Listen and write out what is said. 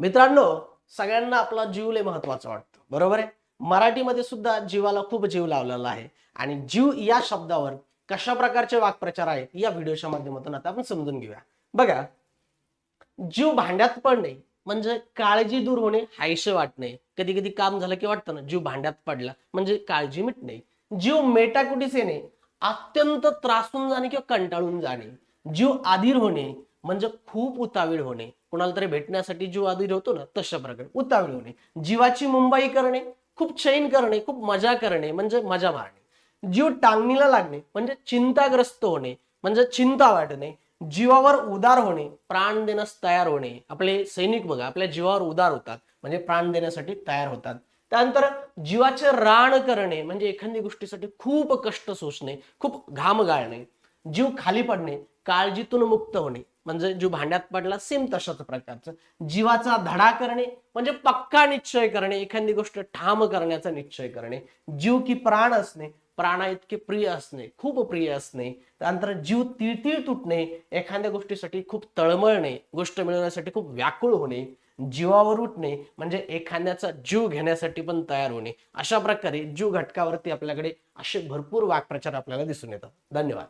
मित्रांनो सगळ्यांना आपला जीव लय महत्त्वाचा वाटतो. बरोबर आहे? मराठीमध्ये सुद्धा जीवाला खूप जीव लावलेला आहे. आणि जीव या शब्दावर कशा प्रकारचे वाक्प्रचार आहेत या व्हिडिओच्या माध्यमातून आता आपण समजून घेऊया. बघा जीव भांड्यात पडणे म्हणजे काळजी दूर होणे हायसे वाटणे. कधी कधी काम झालं की वाटतं ना जीव भांड्यात पडला म्हणजे काळजी मिटणे. जीव मेटाकुटीस येणे अत्यंत त्रासून जाणे किंवा कंटाळून जाणे. जीव आधीर होणे म्हणजे खूप उतावीळ होणे. कोणाला तरी भेटण्यासाठी जीव आधी होतो ना तशा प्रकारे. उतावळी होणे. जीवाची मुंबई करणे खूप चैन करणे खूप मजा करणे म्हणजे मजा मारणे. जीव टांगणीला लागणे म्हणजे चिंताग्रस्त होणे म्हणजे चिंता वाटणे जीवावर उदार होणे प्राण देण्यास तयार होणे. आपले सैनिक बघा आपल्या जीवावर उदार होतात म्हणजे प्राण देण्यासाठी तयार होतात. त्यानंतर जीवाचे राण करणे म्हणजे एखादी गोष्टीसाठी खूप कष्ट सोसणे खूप घाम गाळणे जीव खाली पडणे काळजीतून मुक्त होणे. म्हणजे जीव भांड्यात पडला सेम तशाच प्रकारचं. जीवाचा धडा करणे म्हणजे पक्का निश्चय करणे एखादी गोष्ट ठाम करण्याचा निश्चय करणे. जीव की प्राण असणे प्राणा इतके प्रिय असणे खूप प्रिय असणे. त्यानंतर जीव तिळतिळ तुटणे एखाद्या गोष्टीसाठी खूप तळमळणे गोष्ट मिळवण्यासाठी खूप व्याकुळ होणे. जीवावर उठणे म्हणजे एखाद्याचा जीव घेण्यासाठी पण तयार होणे. अशा प्रकारे जीव घटकावरती आपल्याकडे असे भरपूर वाक्प्रचार आपल्याला दिसून येतात. धन्यवाद.